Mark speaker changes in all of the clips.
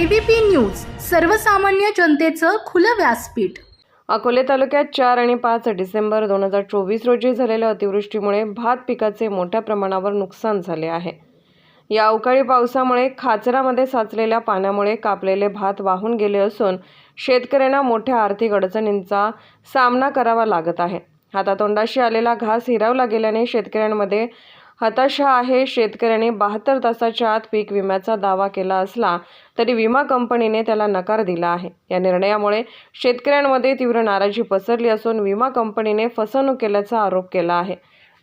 Speaker 1: ABP news सर्वसामान्य जनतेचं खुलं व्यासपीठ.
Speaker 2: अकोले तालुक्यात चार आणि पाच डिसेंबर दोन हजार चोवीस रोजी झालेल्या अतिवृष्टीमुळे भात पिकाचे मोठ्या प्रमाणावर नुकसान झाले आहे. या अवकाळी पावसामुळे खाचरामध्ये साचलेल्या पाण्यामुळे कापलेले भात वाहून गेले असून शेतकऱ्यांना मोठ्या आर्थिक अडचणींचा सामना करावा लागत आहे. हातातोंडाशी आलेला घास हिरावला गेल्याने शेतकऱ्यांमध्ये हताशा आहे शेतकऱ्याने बहात्तर तासाच्या आत पीक विम्याचा दावा केला असला तरी विमा कंपनीने त्याला नकार दिला आहे. या निर्णयामुळे शेतकऱ्यांमध्ये तीव्र नाराजी पसरली असून विमा कंपनीने फसवणूक केल्याचा आरोप केला आहे.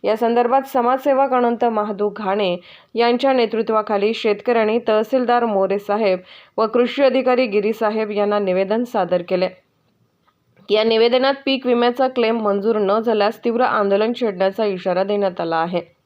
Speaker 2: या संदर्भात समाजसेवक अनंत महादू घाणे यांच्या नेतृत्वाखाली शेतकऱ्यांनी तहसीलदार मोरे साहेब व कृषी अधिकारी गिरीसाहेब यांना निवेदन सादर केले. या निवेदनात पीक विम्याचा क्लेम मंजूर न झाल्यास तीव्र आंदोलन छेडण्याचा इशारा देण्यात आला आहे.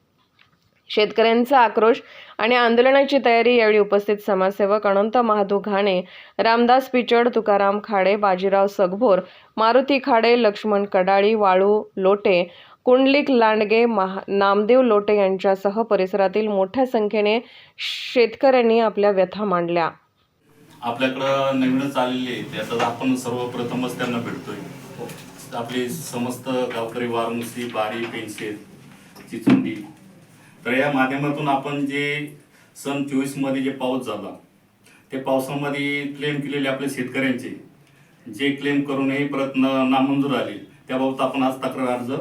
Speaker 2: शेतकऱ्यांचा आक्रोश आणि आंदोलनाची तयारी यावेळी उपस्थित समाजसेवक अनंत महादू घाणे रामदास पिचड तुकाराम खाडे बाजीराव सगभोर मारुती खाडे लक्ष्मण कडाळी वाळू लोटे कुंडलिक लांडगे महा नामदेव लोटे यांच्यासह परिसरातील मोठ्या संख्येने शेतकऱ्यांनी आपल्या व्यथा मांडल्या.
Speaker 3: आपल्याकडं नवीनच आलेले त्याचा आपण सर्वप्रथमच त्यांना भेटतोय. आपले समस्त गावकरी वाराणसी बारी पेन्सिल चिचुंडी तर या माध्यमातून आपण जे सन चोवीसमध्ये जे पाऊस झाला ते पावसामध्ये क्लेम केलेले आपल्या शेतकऱ्यांचे जे क्लेम करूनही परत न नामंजूर आले त्याबाबत आपण आज तक्रार अर्ज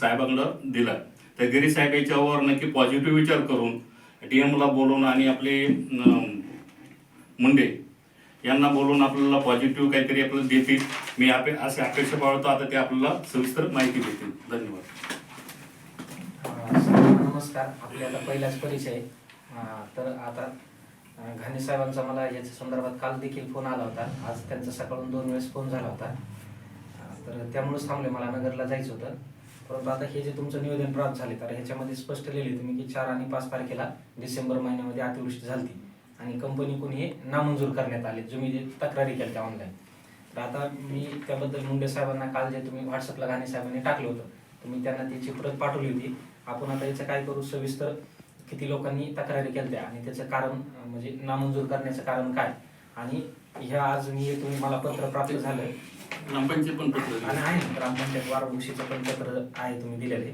Speaker 3: साहेबांकडं दिला. तर गिरी साहेब याच्यावर नक्की पॉझिटिव्ह विचार करून डीएमला बोलवून आणि आपले मुंडे यांना बोलून आपल्याला पॉझिटिव्ह काहीतरी आपल्याला देतील. मी आपे असे अपेक्षा बाळगतो. आता ते आपल्याला सविस्तर माहिती देतील. धन्यवाद.
Speaker 4: नमस्कार. आपल्याला पहिलाच परिचय. तर आता अ, घाणे साहेबांचा मला याच्या संदर्भात काल देखील फोन आला होता. आज त्यांचा सकाळून दोन वेळेस फोन झाला होता. तर त्यामुळेच थांबले मला नगरला जायचं होतं. परंतु आता हे जे तुमचं निवेदन प्राप्त झाले तर ह्याच्यामध्ये स्पष्ट लिहिले तुम्ही की चार आणि पाच तारखेला डिसेंबर महिन्यामध्ये अतिवृष्टी झाली आणि कंपनी कोणी हे नामंजूर करण्यात आले. तुम्ही जे तक्रारी केल्या ऑनलाईन तर आता मी त्याबद्दल मुंडे साहेबांना काल जे तुम्ही व्हॉट्सअपला घाणे साहेबांनी टाकलं होतं तुम्ही त्यांना त्याची प्रत पाठवली होती. आपण आता याचं काय करू? सविस्तर किती लोकांनी तक्रारी केल्या आणि त्याचं कारण म्हणजे नामंजूर करण्याचं कारण काय? आणि ह्या आज मी हे तुम्ही मला पत्र प्राप्त झालं
Speaker 3: ग्रामपंचायत पण पत्र
Speaker 4: आणि. आहे ग्रामपंचायत वारवृक्षीचं पण पत्र आहे तुम्ही दिलेले.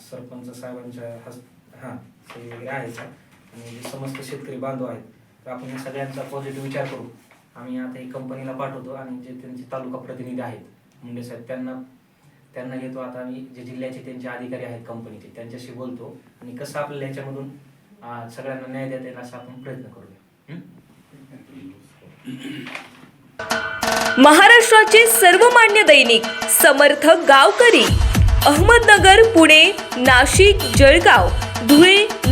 Speaker 4: सरपंच साहेबांच्या हस हां सही वगैरे आहे आणि जे समस्त शेतकरी बांधव आहेत तर आपण या सगळ्यांचा पॉझिटिव्ह विचार करू. आम्ही आता ही कंपनीला पाठवतो आणि जे त्यांचे तालुका प्रतिनिधी आहेत मुंडे साहेब त्यांना त्यांना घेतो. आता आम्ही जे जिल्ह्याचे त्यांचे अधिकारी आहेत कंपनीचे त्यांच्याशी बोलतो. आणि कसं आपल्याला याच्यामधून सगळ्यांना न्याय देता येईल असा आपण प्रयत्न करूया.
Speaker 5: महाराष्ट्राचे सर्वमान्य दैनिक समर्थ गावकरी अहमदनगर पुणे नाशिक जळगाव धुळे